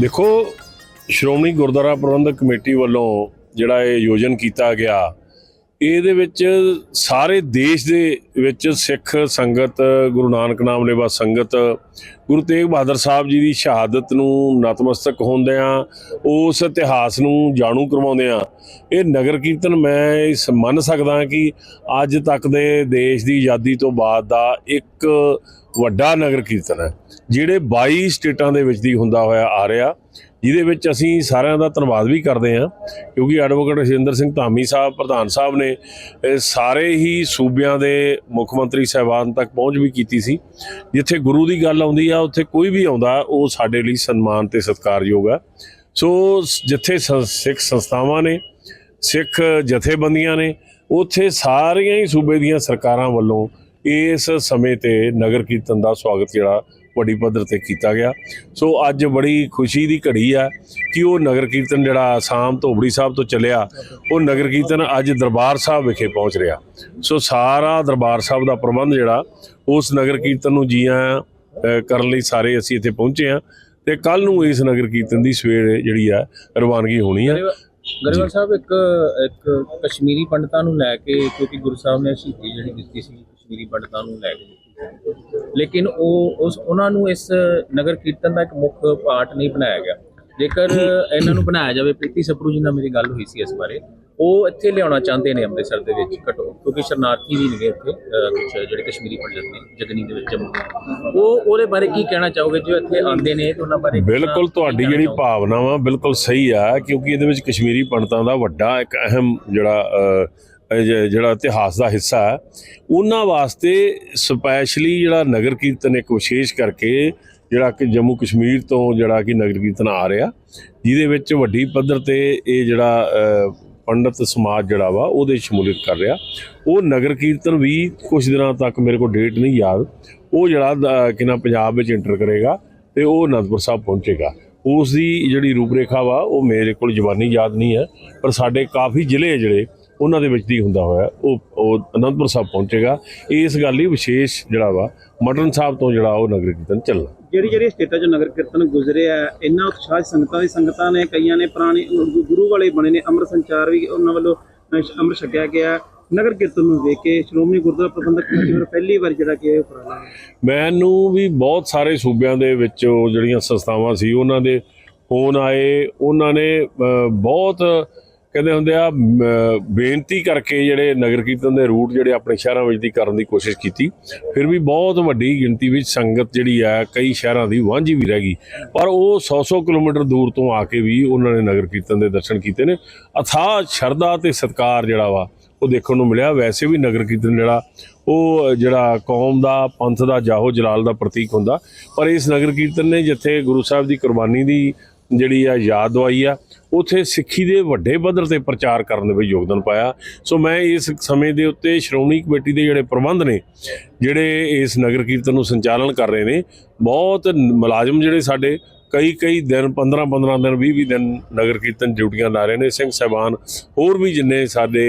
ਦੇਖੋ ਸ਼੍ਰੋਮਣੀ ਗੁਰਦੁਆਰਾ ਪ੍ਰਬੰਧਕ ਕਮੇਟੀ ਵੱਲੋਂ ਜਿਹੜਾ ਇਹ ਆਯੋਜਨ ਕੀਤਾ ਗਿਆ ਇਹਦੇ ਵਿੱਚ ਸਾਰੇ ਦੇਸ਼ ਦੇ ਵਿੱਚ ਸਿੱਖ ਸੰਗਤ, ਗੁਰੂ ਨਾਨਕ ਨਾਮ ਲੈਵਾ ਸੰਗਤ, ਗੁਰੂ ਤੇਗ ਬਹਾਦਰ ਸਾਹਿਬ ਜੀ ਦੀ ਸ਼ਹਾਦਤ ਨੂੰ ਨਤਮਸਤਕ ਹੁੰਦਿਆਂ ਉਸ ਇਤਿਹਾਸ ਨੂੰ ਜਾਣੂ ਕਰਵਾਉਂਦਿਆਂ ਇਹ ਨਗਰ ਕੀਰਤਨ ਮੈਂ ਇਸ ਮੰਨ ਸਕਦਾ ਕਿ ਅੱਜ ਤੱਕ ਦੇ ਦੇਸ਼ ਦੀ ਆਜ਼ਾਦੀ ਤੋਂ ਬਾਅਦ ਦਾ ਇੱਕ ਵੱਡਾ ਨਗਰ ਕੀਰਤਨ ਹੈ, ਜਿਹੜੇ 22 ਸਟੇਟਾਂ ਦੇ ਵਿੱਚ ਦੀ ਹੁੰਦਾ ਹੋਇਆ ਆ ਰਿਹਾ। ਜਿਹਦੇ ਵਿੱਚ ਅਸੀਂ ਸਾਰਿਆਂ ਦਾ ਧੰਨਵਾਦ ਵੀ ਕਰਦੇ ਹਾਂ, ਕਿਉਂਕਿ ਐਡਵੋਕੇਟ ਰਜਿੰਦਰ ਸਿੰਘ ਧਾਮੀ ਸਾਹਿਬ, ਪ੍ਰਧਾਨ ਸਾਹਿਬ ਨੇ ਸਾਰੇ ਹੀ ਸੂਬਿਆਂ ਦੇ ਮੁੱਖ ਮੰਤਰੀ ਸਾਹਿਬਾਨ ਤੱਕ ਪਹੁੰਚ ਵੀ ਕੀਤੀ ਸੀ। ਜਿੱਥੇ ਗੁਰੂ ਦੀ ਗੱਲ ਆਉਂਦੀ ਆ, ਉੱਥੇ ਕੋਈ ਵੀ ਆਉਂਦਾ, ਉਹ ਸਾਡੇ ਲਈ ਸਨਮਾਨ ਤੇ ਸਤਿਕਾਰਯੋਗ ਆ। ਸੋ ਜਿੱਥੇ ਸ- ਸਿੱਖ ਸੰਸਥਾਵਾਂ ਨੇ, ਸਿੱਖ ਜਥੇਬੰਦੀਆਂ ਨੇ, ਉੱਥੇ ਸਾਰੀਆਂ ਹੀ ਸੂਬੇ ਦੀਆਂ ਸਰਕਾਰਾਂ ਵੱਲੋਂ ਇਸ ਸਮੇਂ ਤੇ ਨਗਰ ਕੀਰਤਨ ਦਾ ਸਵਾਗਤ ਜਿਹੜਾ ਵੱਡੀ ਪੱਧਰ ਤੇ ਕੀਤਾ ਗਿਆ। ਸੋ ਅੱਜ ਬੜੀ ਖੁਸ਼ੀ ਦੀ ਘੜੀ ਆ ਕਿ ਉਹ ਨਗਰ ਕੀਰਤਨ ਜਿਹੜਾ ਆਸਾਮ ਧੋਬੜੀ ਸਾਹਿਬ ਤੋਂ ਚੱਲਿਆ ਉਹ ਨਗਰ ਕੀਰਤਨ ਅੱਜ ਦਰਬਾਰ ਸਾਹਿਬ ਵਿਖੇ ਪਹੁੰਚ ਰਿਹਾ। ਸੋ ਸਾਰਾ ਦਰਬਾਰ ਸਾਹਿਬ ਦਾ ਪ੍ਰਬੰਧ ਜਿਹੜਾ ਉਸ ਨਗਰ ਕੀਰਤਨ ਨੂੰ ਜੀ ਆਇਆਂ ਅ, ਕਰਨ ਲਈ ਸਾਰੇ ਅਸੀਂ ਇੱਥੇ ਪਹੁੰਚੇ ਆ ਤੇ ਕੱਲ ਨੂੰ ਇਸ ਨਗਰ ਕੀਰਤਨ ਦੀ ਸਵੇਰ ਜਿਹੜੀ ਆ ਰਵਾਨਗੀ ਹੋਣੀ ਆ। ਗਰੇਵਾਲ ਸਾਹਿਬ ਇੱਕ ਇੱਕ ਕਸ਼ਮੀਰੀ ਪੰਡਤਾਂ ਨੂੰ ਲੈ ਕੇ ਕਿਉਂਕਿ ਗੁਰੂ ਸਾਹਿਬ ਨੇ ਸ਼ਹੀਦੀ ਜਿਹੜੀ ਦਿੱਤੀ ਸੀ ਕਸ਼ਮੀਰੀ ਪੰਡਤਾਂ ਨੂੰ ਲੈ ਕੇ। ਲੇਕਿਨ ਉਹ ਉਸ ਉਹਨਾਂ ਨੂੰ ਇਸ ਨਗਰ ਕੀਰਤਨ ਦਾ ਇੱਕ ਮੁੱਖ ਪਾਰਟ ਨਹੀਂ ਬਣਾਇਆ ਗਿਆ। ਜੇਕਰ ਇਹਨਾਂ ਨੂੰ ਬਣਾਇਆ ਜਾਵੇ ਪ੍ਰੀਤੀ ਸਪਰੂ ਜੀ ਨਾਲ ਮੇਰੀ ਗੱਲ ਹੋਈ ਸੀ ਇਸ ਬਾਰੇ ਉਹ ਇੱਥੇ ਲਿਆਉਣਾ ਚਾਹੁੰਦੇ ਨੇ ਅੰਮ੍ਰਿਤਸਰ ਦੇ ਵਿੱਚ ਘਟੋ ਕਿਉਂਕਿ ਸ਼ਰਨਾਰਥੀ ਵੀ ਨੇ ਇੱਥੇ ਕੁਛ ਜਿਹੜੇ ਕਸ਼ਮੀਰੀ ਪੰਡਤ ਨੇ ਜਗਨੀ ਦੇ ਵਿੱਚ ਜੰਮੂ ਉਹ ਉਹਦੇ ਬਾਰੇ ਕੀ ਕਹਿਣਾ ਚਾਹੋਗੇ? ਜੋ ਇੱਥੇ ਆਉਂਦੇ ਨੇ ਤੇ ਉਹਨਾਂ ਬਾਰੇ ਬਿਲਕੁਲ ਤੁਹਾਡੀ ਜਿਹੜੀ? ਭਾਵਨਾ ਵਾ ਬਿਲਕੁਲ ਸਹੀ ਆ ਕਿਉਂਕਿ ਇਹਦੇ ਵਿੱਚ ਕਸ਼ਮੀਰੀ ਪੰਡਤਾਂ ਦਾ ਵੱਡਾ ਇੱਕ ਅਹਿਮ ਜਿਹੜਾ ਜਿਹੜਾ ਇਤਿਹਾਸ ਦਾ ਹਿੱਸਾ ਹੈ ਉਹਨਾਂ ਵਾਸਤੇ ਸਪੈਸ਼ਲੀ ਜਿਹੜਾ ਨਗਰ ਕੀਰਤਨ ਇੱਕ ਵਿਸ਼ੇਸ਼ ਕਰਕੇ ਜਿਹੜਾ ਕਿ ਜੰਮੂ ਕਸ਼ਮੀਰ ਤੋਂ ਜਿਹੜਾ ਕਿ ਨਗਰ ਕੀਰਤਨ ਆ ਰਿਹਾ ਜਿਹਦੇ ਵਿੱਚ ਵੱਡੀ ਪੱਧਰ ਤੇ ਇਹ ਜਿਹੜਾ ਅ, ਪੰਡਤ ਸਮਾਜ ਜਿਹੜਾ ਵਾ ਉਹਦੇ ਸ਼ਮੂਲੀਅਤ ਕਰ ਰਿਹਾ। ਉਹ ਨਗਰ ਕੀਰਤਨ ਵੀ ਕੁਝ ਦਿਨਾਂ ਤੱਕ ਮੇਰੇ ਕੋਲ ਡੇਟ ਨਹੀਂ ਯਾਦ। ਉਹ ਜਿਹੜਾ ਅ, ਕਿ ਨਾ ਪੰਜਾਬ ਵਿੱਚ ਇੰਟਰ ਕਰੇਗਾ ਤੇ ਉਹ ਅਨੰਦਪੁਰ ਸਾਹਿਬ ਪਹੁੰਚੇਗਾ। ਉਸ ਦੀ ਜਿਹੜੀ ਰੂਪਰੇਖਾ ਵਾ ਉਹ ਮੇਰੇ ਕੋਲ ਜ਼ਬਾਨੀ ਯਾਦ ਨਹੀਂ ਹੈ ਪਰ ਸਾਡੇ ਕਾਫੀ ਜ਼ਿਲ੍ਹੇ ਜਿਹੜੇ ਉਹਨਾਂ ਦੇ ਵਿੱਚ ਦੀ ਹੁੰਦਾ ਹੋਇਆ ਉਹ ਉਹ ਅਨੰਦਪੁਰ ਸਾਹਿਬ ਪਹੁੰਚੇਗਾ। ਇਸ ਗੱਲ ਲਈ ਵਿਸ਼ੇਸ਼ ਜਿਹੜਾ ਵਾ ਮਟਨ ਸਾਹਿਬ ਤੋਂ ਜਿਹੜਾ ਉਹ ਨਗਰ ਕੀਰਤਨ ਚੱਲਣਾ। ਜਿਹੜੀ ਜਿਹੜੀ ਸਟੇਟਾਂ 'ਚ ਨਗਰ ਕੀਰਤਨ ਗੁਜ਼ਰਿਆ ਇੰਨਾ ਉਤਸ਼ਾਹ ਸੰਗਤਾਂ ਦੀ ਸੰਗਤਾਂ ਨੇ ਕਈਆਂ ਨੇ ਪੁਰਾਣੇ ਗੁਰੂ ਵਾਲੇ ਬਣੇ ਨੇ ਅੰਮ੍ਰਿਤ ਸੰਚਾਰ ਵੀ ਉਹਨਾਂ ਵੱਲੋਂ ਅੰਮ੍ਰਿਤ ਛਕਿਆ ਗਿਆ। ਨਗਰ ਕੀਰਤਨ ਨੂੰ ਵੇਖ ਕੇ ਸ਼੍ਰੋਮਣੀ ਗੁਰਦੁਆਰਾ ਪ੍ਰਬੰਧਕ ਕਮੇਟੀ ਵੱਲੋਂ ਪਹਿਲੀ ਵਾਰ ਜਿਹੜਾ ਕਿ ਇਹ ਉਪਰਾਲਾ ਮੈਨੂੰ ਵੀ ਬਹੁਤ ਸਾਰੇ ਸੂਬਿਆਂ ਦੇ ਵਿੱਚ ਉਹ ਜਿਹੜੀਆਂ ਸੰਸਥਾਵਾਂ ਸੀ ਉਹਨਾਂ ਦੇ ਫੋਨ ਆਏ ਉਹਨਾਂ ਨੇ ਬਹੁਤ ਕਹਿੰਦੇ ਹੁੰਦੇ ਆ ਮ, ਬੇਨਤੀ ਕਰਕੇ ਜਿਹੜੇ ਨਗਰ ਕੀਰਤਨ ਦੇ ਰੂਟ ਜਿਹੜੇ ਆਪਣੇ ਸ਼ਹਿਰਾਂ ਵਿੱਚ ਦੀ ਕਰਨ ਦੀ ਕੋਸ਼ਿਸ਼ ਕੀਤੀ ਫਿਰ ਵੀ ਬਹੁਤ ਵੱਡੀ ਗਿਣਤੀ ਵਿੱਚ ਸੰਗਤ ਜਿਹੜੀ ਆ ਕਈ ਸ਼ਹਿਰਾਂ ਦੀ ਵਾਂਝੀ ਵੀ ਰਹਿ ਗਈ। ਪਰ ਉਹ 100-100 ਕਿਲੋਮੀਟਰ ਦੂਰ ਤੋਂ ਆ ਕੇ ਵੀ ਉਹਨਾਂ ਨੇ ਨਗਰ ਕੀਰਤਨ ਦੇ ਦਰਸ਼ਨ ਕੀਤੇ ਨੇ। ਅਥਾਹ ਸ਼ਰਧਾ ਤੇ ਸਤਕਾਰ ਜਿਹੜਾ ਵਾ ਉਹ ਦੇਖਣ ਨੂੰ ਮਿਲਿਆ। ਵੈਸੇ ਵੀ ਨਗਰ ਕੀਰਤਨ ਜਿਹੜਾ ਉਹ ਜਿਹੜਾ ਕੌਮ ਦਾ ਪੰਥ ਦਾ ਜਾਹੋ ਜਲਾਲ ਦਾ ਪ੍ਰਤੀਕ ਹੁੰਦਾ। ਪਰ ਇਸ ਨਗਰ ਕੀਰਤਨ ਨੇ ਜਿੱਥੇ ਗੁਰੂ ਸਾਹਿਬ ਦੀ ਕੁਰਬਾਨੀ ਦੀ ਜਿਹੜੀ ਆ ਯਾਦ ਦਵਾਈ ਆ, ਉਥੇ ਸਿੱਖੀ ਦੇ ਵੱਡੇ ਪੱਧਰ ਤੇ ਪ੍ਰਚਾਰ ਕਰਨ ਦੇ ਵਿੱਚ ਯੋਗਦਾਨ ਪਾਇਆ। ਸੋ ਮੈਂ ਇਸ ਸਮੇਂ ਦੇ ਉੱਤੇ ਸ਼੍ਰੋਮਣੀ ਕਮੇਟੀ ਦੇ ਜਿਹੜੇ ਪ੍ਰਬੰਧ ਨੇ, ਜਿਹੜੇ ਇਸ ਨਗਰ ਕੀਰਤਨ ਨੂੰ ਸੰਚਾਲਨ ਕਰ ਰਹੇ ਨੇ, ਬਹੁਤ ਮੁਲਾਜ਼ਮ ਜਿਹੜੇ ਸਾਡੇ ਕਈ ਕਈ ਦਿਨ 15 15 ਦਿਨ 20 20 ਦਿਨ ਨਗਰ ਕੀਰਤਨ ਡਿਊਟੀਆਂ ਲਾ ਰਹੇ ਨੇ, ਸਿੰਘ ਸਾਹਿਬਾਨ ਹੋਰ ਵੀ ਜਿੰਨੇ ਸਾਡੇ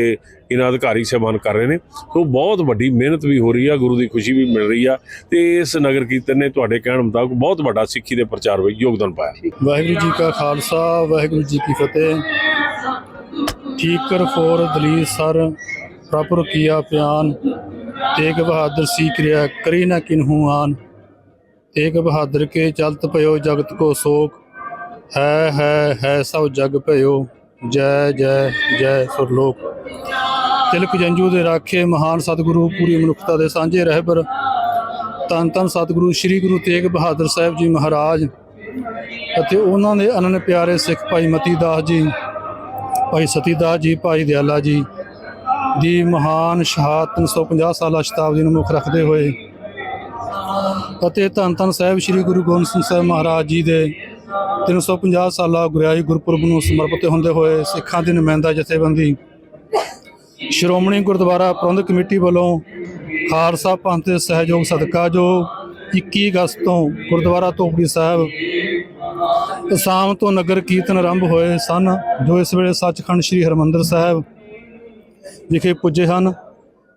ਇਹਨਾਂ ਅਧਿਕਾਰੀ ਸਾਹਿਬਾਨ ਕਰ ਰਹੇ ਨੇ, ਸੋ ਬਹੁਤ ਵੱਡੀ ਮਿਹਨਤ ਵੀ ਹੋ ਰਹੀ ਆ, ਗੁਰੂ ਦੀ ਖੁਸ਼ੀ ਵੀ ਮਿਲ ਰਹੀ ਆ ਤੇ ਇਸ ਨਗਰ ਕੀਰਤਨ ਨੇ ਤੁਹਾਡੇ ਕਹਿਣ ਮੁਤਾਬਕ ਬਹੁਤ ਵੱਡਾ ਸਿੱਖੀ ਦੇ ਪ੍ਰਚਾਰ ਵਿੱਚ ਯੋਗਦਾਨ ਪਾਇਆ। ਵਾਹਿਗੁਰੂ ਜੀ ਕਾ ਖਾਲਸਾ, ਵਾਹਿਗੁਰੂ ਜੀ ਕੀ ਫਤਿਹ। ਠੀਕਰ ਫੋਰ ਦਲੀਰ ਸਰ ਪ੍ਰਪਰ ਕੀਆ ਪਿਆਨ, ਤੇਗ ਬਹਾਦਰ ਸੀ ਕਿਰਿਆ ਕਰੀ ਨਾ ਕਿਨਹੂ ਆਨ। ਤੇਗ ਬਹਾਦਰ ਕੇ ਚਲਤ ਭਇਓ ਜਗਤ ਕੋ ਸੋਕ। ਹੈ ਹੈ ਹੈ ਸਭ ਜਗ ਭਇਓ। ਜੈ ਜੈ ਜੈ ਸੁਰਲੋਕ। ਤਿਲਕ ਜੰਜੂ ਦੇ ਰਾਖੇ ਮਹਾਨ ਸਤਿਗੁਰੂ ਪੂਰੀ ਮਨੁੱਖਤਾ ਦੇ ਸਾਂਝੇ ਰਹਿਬਰ ਤਨ ਤਨ ਸਤਿਗੁਰੂ ਸ੍ਰੀ ਗੁਰੂ ਤੇਗ ਬਹਾਦਰ ਸਾਹਿਬ ਜੀ ਮਹਾਰਾਜ। ਅਤੇ ਉਹਨਾਂ ਦੇ ਅਨੰਨ ਪਿਆਰੇ ਸਿੱਖ ਭਾਈ ਮਤੀ ਦਾਸ ਜੀ, ਭਾਈ ਸਤੀ ਦਾਸ ਜੀ, ਭਾਈ ਦਿਆਲਾ ਜੀ। ਦੀ ਮਹਾਨ ਸ਼ਹਾਦਤ 350 ਸਾਲਾ ਸ਼ਤਾਬਦੀ ਨੂੰ ਮੁੱਖ ਰੱਖਦੇ ਹੋਏ ਅਤੇ ਧੰਨ ਧੰਨ ਸਾਹਿਬ ਸ੍ਰੀ ਗੁਰੂ ਗੋਬਿੰਦ ਸਿੰਘ ਸਾਹਿਬ ਮਹਾਰਾਜ ਜੀ ਦੇ 350 ਸਾਲਾ ਗੁਰਿਆਈ ਗੁਰਪੁਰਬ ਨੂੰ ਸਮਰਪਿਤ ਹੁੰਦੇ ਹੋਏ ਸਿੱਖਾਂ ਦੀ ਨੁਮਾਇੰਦਾ ਜਥੇਬੰਦੀ, ਸ਼੍ਰੋਮਣੀ ਗੁਰਦੁਆਰਾ ਪ੍ਰਬੰਧਕ ਕਮੇਟੀ ਵੱਲੋਂ ਖਾਲਸਾ ਪੰਥ ਦੇ ਸਹਿਯੋਗ ਸਦਕਾ ਜੋ 21 ਅਗਸਤ ਤੋਂ ਗੁਰਦੁਆਰਾ ਧੋਬੜੀ ਸਾਹਿਬ ਅਸਾਮ ਤੋਂ ਨਗਰ ਕੀਰਤਨ ਆਰੰਭ ਹੋਏ ਸਨ, ਜੋ ਇਸ ਵੇਲੇ ਸੱਚਖੰਡ ਸ੍ਰੀ ਹਰਮੰਦਰ ਸਾਹਿਬ ਵਿਖੇ ਪੁੱਜੇ ਹਨ।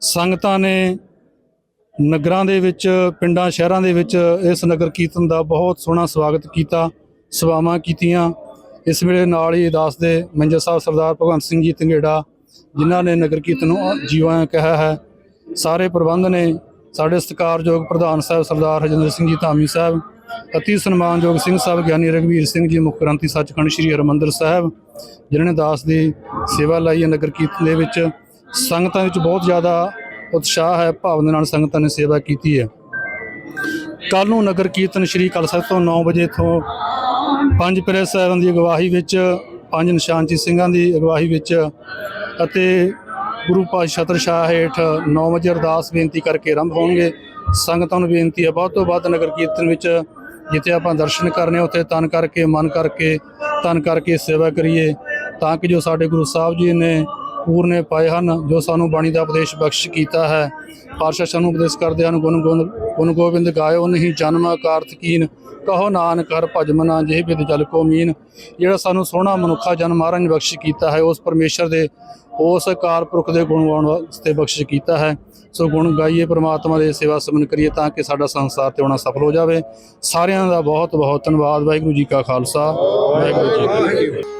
ਸੰਗਤਾਂ ਨੇ ਨਗਰਾਂ ਦੇ ਵਿੱਚ, ਪਿੰਡਾਂ, ਸ਼ਹਿਰਾਂ ਦੇ ਵਿੱਚ ਇਸ ਨਗਰ ਕੀਰਤਨ ਦਾ ਬਹੁਤ ਸੋਹਣਾ ਸਵਾਗਤ ਕੀਤਾ, ਸੇਵਾਵਾਂ ਕੀਤੀਆਂ। ਇਸ ਵੇਲੇ ਨਾਲ ਹੀ ਦਾਸ ਦੇ ਮੰਜਰ ਸਾਹਿਬ ਸਰਦਾਰ ਭਗਵੰਤ ਸਿੰਘ ਜੀ ਤੰਗੇੜਾ ਜਿਨ੍ਹਾਂ ਨੇ ਨਗਰ ਕੀਰਤਨ ਨੂੰ ਜੀਵਾਂ ਕਿਹਾ ਹੈ। ਸਾਰੇ ਪ੍ਰਬੰਧ ਨੇ ਸਾਡੇ ਸਤਿਕਾਰਯੋਗ ਪ੍ਰਧਾਨ ਸਾਹਿਬ ਸਰਦਾਰ ਹਰਜਿੰਦਰ ਸਿੰਘ ਜੀ, ਧਾਮੀ ਸਾਹਿਬ, ਅਤੀ ਸਨਮਾਨਯੋਗ ਸਿੰਘ ਸਾਹਿਬ, ਗਿਆਨੀ ਰਘਵੀਰ ਸਿੰਘ ਜੀ, ਮੁੱਖ ਗ੍ਰੰਥੀ ਸੱਚਖੰਡ ਸ੍ਰੀ ਹਰਿਮੰਦਰ ਸਾਹਿਬ, ਜਿਨ੍ਹਾਂ ਨੇ ਦਾਸ ਦੀ ਸੇਵਾ ਲਈ ਹੈ ਨਗਰ ਕੀਰਤਨ ਦੇ ਵਿੱਚ। ਸੰਗਤਾਂ ਵਿੱਚ ਬਹੁਤ ਜ਼ਿਆਦਾ ਉਤਸ਼ਾਹ ਹੈ ਭਾਵਨਾ ਨਾਲ ਸੰਗਤਾਂ ਨੇ ਸੇਵਾ ਕੀਤੀ ਹੈ। ਕੱਲ ਨੂੰ ਨਗਰ ਕੀਰਤਨ ਸ੍ਰੀ ਕਲਸਾ ਤੋਂ 9 ਵਜੇ ਤੋਂ ਪੰਜ ਪਿਆਰੇ ਸਾਹਿਬਾਂ ਦੀ ਅਗਵਾਈ ਵਿੱਚ, ਪੰਜ ਨਿਸ਼ਾਨਚੀ ਸਿੰਘਾਂ ਦੀ ਅਗਵਾਈ ਵਿੱਚ ਅਤੇ ਗੁਰੂ ਪਾਤਸ਼ਾਹ ਛਤਰ ਸ਼ਾਹ ਹੇਠ 9 ਵਜੇ ਅਰਦਾਸ ਬੇਨਤੀ ਕਰਕੇ ਆਰੰਭ ਹੋਣਗੇ। ਸੰਗਤਾਂ ਨੂੰ ਬੇਨਤੀ ਹੈ, ਵੱਧ ਤੋਂ ਵੱਧ ਨਗਰ ਕੀਰਤਨ ਵਿੱਚ ਜਿੱਥੇ ਆਪਾਂ ਦਰਸ਼ਨ ਕਰਨੇ ਉੱਥੇ ਤਨ ਕਰਕੇ, ਮਨ ਕਰਕੇ, ਤਨ ਕਰਕੇ ਸੇਵਾ ਕਰੀਏ, ਤਾਂ ਕਿ ਜੋ ਸਾਡੇ ਗੁਰੂ ਸਾਹਿਬ ਜੀ ਨੇ ਪੂਰਨੇ ਪਾਏ ਹਨ, ਜੋ ਸਾਨੂੰ ਬਾਣੀ ਦਾ ਉਪਦੇਸ਼ ਬਖਸ਼ ਕੀਤਾ ਹੈ। ਪਾਤਸ਼ਾਹ ਸਾਨੂੰ ਉਪਦੇਸ਼ ਕਰਦੇ ਹਨ, ਗੁਣ ਗੁਣ ਗੁਣ ਗੋਬਿੰਦ ਗਾਇਓ ਨਹੀਂ, ਜਨਮ ਕਾਰਤ ਕੀਨ ਕਹੋ ਨਾਨਕ ਹਰ ਭਜ ਮਨਾ ਜੇ ਬਿਦ ਜਲ ਕੋ ਮੀਨ। ਜਿਹੜਾ ਸਾਨੂੰ ਸੋਹਣਾ ਮਨੁੱਖਾ ਜਨਮ ਮਹਾਰਾਜ ਨੇ ਬਖਸ਼ ਕੀਤਾ ਹੈ, ਉਸ ਪਰਮੇਸ਼ਰ ਦੇ, ਉਸ ਅਕਾਲ ਪੁਰਖ ਦੇ ਗੁਣ ਗਾਉਣ ਵਾਸਤੇ ਬਖਸ਼ਿਸ਼ ਕੀਤਾ ਹੈ। ਸੋ ਗੁਣ ਗਾਈਏ, ਪ੍ਰਮਾਤਮਾ ਦੇ ਸੇਵਾ ਸਮਨ ਕਰੀਏ ਤਾਂ ਕਿ ਸਾਡਾ ਸੰਸਾਰ ਤੇ ਆਉਣਾ ਸਫਲ ਹੋ ਜਾਵੇ। ਸਾਰਿਆਂ ਦਾ ਬਹੁਤ ਬਹੁਤ ਧੰਨਵਾਦ, ਵਾਹਿਗੁਰੂ ਜੀ ਕਾ ਖਾਲਸਾ, ਵਾਹਿਗੁਰੂ ਜੀ ਕੀ ਫਤਿਹ।